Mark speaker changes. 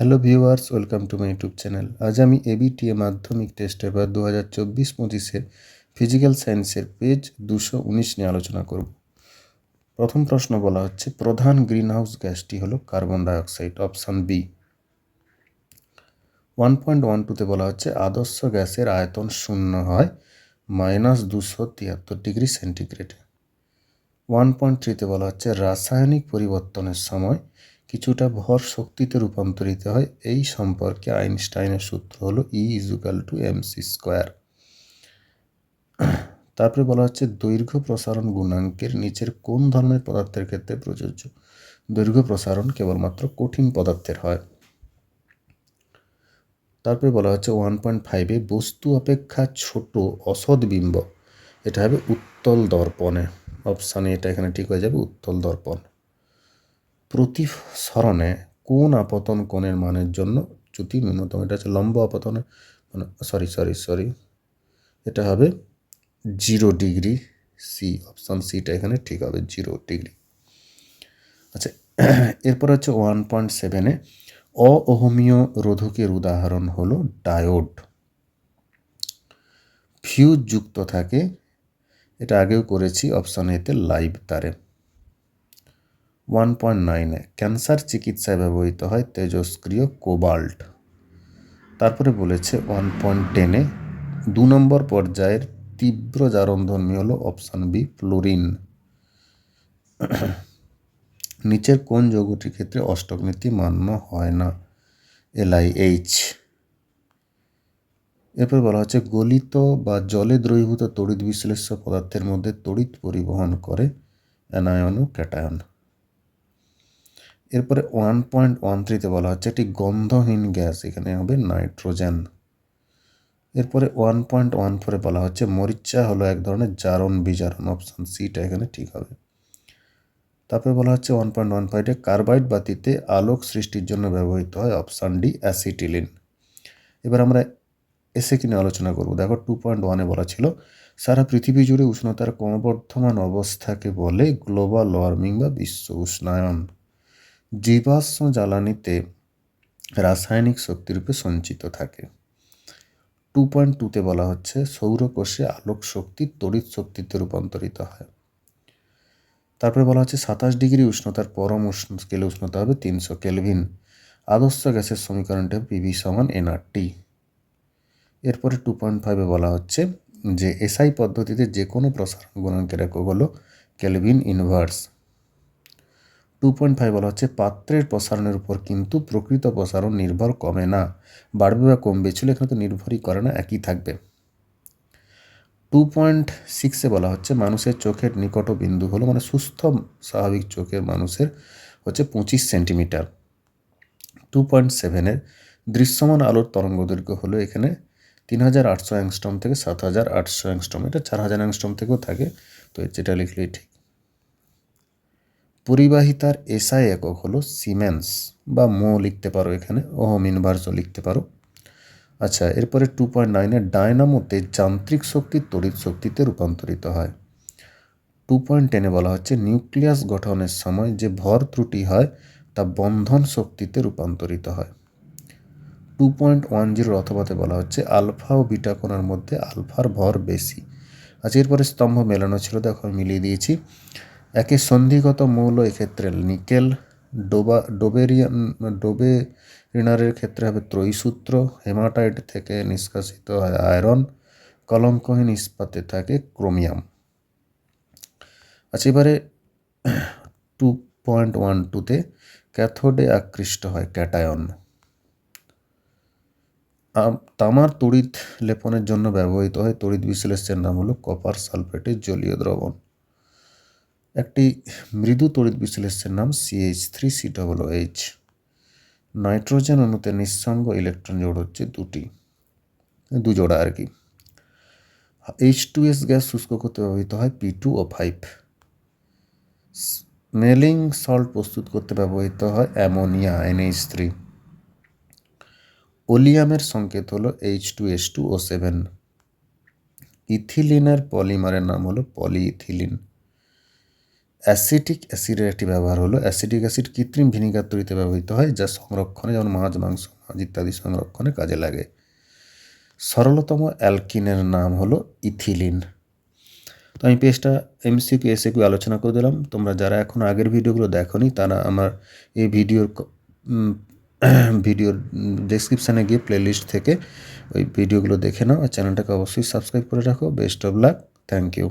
Speaker 1: Hello viewers, welcome to my YouTube channel. আজ আমি ABTA মাধ্যমিক টেস্টের বা দু হাজার চব্বিশ পঁচিশের ফিজিক্যাল সায়েন্সের পেজ দুশো উনিশ নিয়ে আলোচনা করব। প্রথম প্রশ্ন বলা হচ্ছে, প্রধান গ্রিনহাউস গ্যাসটি হলো carbon dioxide option B one point one টুতে বলা হচ্ছে, আদর্শ গ্যাসের আয়তন শূন্য হয় মাইনাস দুশো তিয়াত্তর ডিগ্রি সেন্টিগ্রেডে ওয়ান পয়েন্ট থ্রিতে বলা হচ্ছে, রাসায়নিক পরিবর্তনের সময় কিছুটা ভর শক্তিতে রূপান্তরিত হয়। এই সম্পর্কে আইনস্টাইনের সূত্র হলো E equal to M C square তারপরে বলা হচ্ছে দৈর্ঘ্য প্রসারণ গুণাঙ্কের নিচের কোন ধরনের পদার্থের ক্ষেত্রে প্রযোজ্য? দৈর্ঘ্য প্রসারণ কেবলমাত্র কঠিন পদার্থের হয়। তারপরে বলা হচ্ছে ওয়ান পয়েন্ট ফাইভে বস্তু অপেক্ষা ছোট অসৎ বিম্ব। এটা হবে উত্তল দর্পণে। অপশানে এটা এখানে ঠিক হয়ে যাবে, উত্তল দর্পণ। প্রতিসরণে কোন আপতন কোণের মানের জন্য চ্যুতি ন্যূনতম? এটা হচ্ছে লম্ব আপতনে মানে সরি সরি সরি এটা হবে জিরো ডিগ্রি সি অপশান সিটা এখানে ঠিক হবে, জিরো ডিগ্রি। আচ্ছা এরপর হচ্ছে ওয়ান পয়েন্ট সেভেনে অহমীয় রোধকের উদাহরণ হলো ডায়োড। ফিউজ যুক্ত থাকে, এটা আগেও করেছি অপশান এতে লাইভ তারে। ওয়ান পয়েন্ট নাইনে ক্যান্সার চিকিৎসায় ব্যবহৃত হয় তেজস্ক্রিয় কোবাল্ট। তারপরে বলেছে ওয়ান পয়েন্ট টেনে দু নম্বর পর্যায়ের তীব্র জারণধর্মী হলো অপশান বি ফ্লোরিন। নিচের কোন যৌগটির ক্ষেত্রে অষ্টক নীতি মান্য হয় না? এলআইএইচ এরপর বলা হচ্ছে গলিত বা জলে দ্রবীভূত তড়িৎ বিশ্লেষ্য পদার্থের মধ্যে তড়িৎ পরিবহন করে অ্যানায়ন ও ক্যাটায়ন। এরপরে ওয়ান পয়েন্ট ওয়ান থ্রিতে বলা হচ্ছে একটি গন্ধহীন গ্যাস, এখানে হবে নাইট্রোজেন। এরপরে ওয়ান পয়েন্ট ওয়ান ফোরে বলা হচ্ছে মরিচা হলো এক ধরনের জারণ বিজারণ অপশান সিটা এখানে ঠিক হবে। তারপরে বলা হচ্ছে ওয়ান পয়েন্ট ওয়ান ফাইভে কার্বাইড বাতিতে আলোক সৃষ্টির জন্য ব্যবহৃত হয় অপশান ডি অ্যাসিটিলিন এবার আমরা এসে কিনে আলোচনা করব। দেখো টু পয়েন্ট ওয়ানে বলা ছিল, সারা পৃথিবী জুড়ে উষ্ণতার ক্রমবর্ধমান অবস্থাকে বলে গ্লোবাল ওয়ার্মিং বা বিশ্ব উষ্ণায়ন। জীবাশ্ম জ্বালানিতে রাসায়নিক শক্তিরূপে সঞ্চিত থাকে। টু পয়েন্ট টুতে বলা হচ্ছে, সৌরকোষে আলোক শক্তি তড়িৎ শক্তিতে রূপান্তরিত হয়। তারপরে বলা হচ্ছে, সাতাশ ডিগ্রি উষ্ণতার পরম উষ্ণ স্কেলে উষ্ণতা হবে তিনশো কেলভিন। আদর্শ গ্যাসের সমীকরণটি পিভি সমান এনআরটি এরপরে টু পয়েন্ট ফাইভে বলা হচ্ছে যে এসআই পদ্ধতিতে যে কোনো প্রসারণ গুণাঙ্কের একক হলো kelvin inverse two point five বলা হচ্ছে, পাত্রের প্রসারণের উপর কিন্তু প্রকৃত প্রসারণ নির্ভর কমে না। বাড়বে বা কমবে ছিল এখানে তো নির্ভরই করে না, একই থাকবে। টু পয়েন্ট সিক্সে বলা হচ্ছে, মানুষের চোখের নিকট বিন্দু হলো মানে সুস্থ, স্বাভাবিক চোখের মানুষের হচ্ছে পঁচিশ সেন্টিমিটার। টু পয়েন্ট সেভেনের দৃশ্যমান আলোর তরঙ্গ দৈর্ঘ্য হলো এখানে তিন হাজার আটশো অ্যাংস্ট্রম থেকে সাত হাজার আটশো অ্যাংস্ট্রম, এটা চার হাজার অ্যাংস্ট্রম থেকেও থাকে, তো যেটা লিখলেই ঠিক। পরিবাহিতার এসআই একক হলো সিমেন্স বা মো লিখতে পারো এখানে, ওহম ইনভার্সও লিখতে পারো। আচ্ছা এরপরে টু পয়েন্ট নাইনের ডায়নামোতে যান্ত্রিক শক্তি তড়িৎ শক্তিতে রূপান্তরিত হয়। টু পয়েন্ট টেনে বলা হচ্ছে নিউক্লিয়াস গঠনের সময় যে ভর ত্রুটি হয়, তা বন্ধন শক্তিতে রূপান্তরিত হয়। টু পয়েন্ট ওয়ান জিরোর অথবাতে বলা হচ্ছে আলফা ও বিটা কোণার মধ্যে আলফার ভর বেশি। আচ্ছা এরপরে স্তম্ভ মেলানো ছিল, দেখো আমি মিলিয়ে দিয়েছি। একে সন্ধিগত মৌল এক্ষেত্রে নিকেল, ডোবা, ডোবেরিয়ান ডোবে রিনারের ক্ষেত্রে হবে ত্রয়ীসূত্র, হেমাটাইট থেকে নিষ্কাশিত হয় আয়রন, কলঙ্কহীন ইস্পাতে থাকে ক্রোমিয়াম। আচ্ছা এবারে টু পয়েন্ট ওয়ান টুতে ক্যাথোডে আকৃষ্ট হয় ক্যাটায়ন। তামার তড়িৎ লেপনের জন্য ব্যবহৃত হয় তড়িৎ বিশ্লেষের নাম হলো কপার সালফেটের জলীয় দ্রবণ। একটি মৃদু তড়িৎ বিশ্লেষের নাম CH three C double H nitrogen অণুতে নিঃসঙ্গ ইলেকট্রন জোড় হচ্ছে দুটি দু জোড়া আর কি। এইচ টু এস গ্যাস শুষ্ক করতে ব্যবহৃত হয় P two O five smelling salt প্রস্তুত করতে ব্যবহৃত হয় অ্যামোনিয়া এনএইচ থ্রি ওলিয়ামের সংকেত হলো H two S two O seven ইথিলিনের পলিমারের নাম হলো পলিইথিলিন। অ্যাসিটিক অ্যাসিডের একটি ব্যবহার হলো। অ্যাসিটিক অ্যাসিড কৃত্রিম ভিনিগার তৈরিতে ব্যবহৃত হয়, যা সংরক্ষণে যেমন মাছ, মাংস, মাছ ইত্যাদি সংরক্ষণে কাজে লাগে। সরলতম অ্যালকিনের নাম হলো ইথিলিন। তো আমি পেজটা, এমসিকিউ, এসিকিউ আলোচনা করে দিলাম। তোমরা যারা এখন আগের ভিডিওগুলো দেখোনি, তারা আমার এই ভিডিওর ভিডিওর ডেসক্রিপশানে গিয়ে প্লেলিস্ট থেকে ওই ভিডিওগুলো দেখে নাও। আর চ্যানেলটাকে অবশ্যই সাবস্ক্রাইব করে রাখো। Best of luck thank you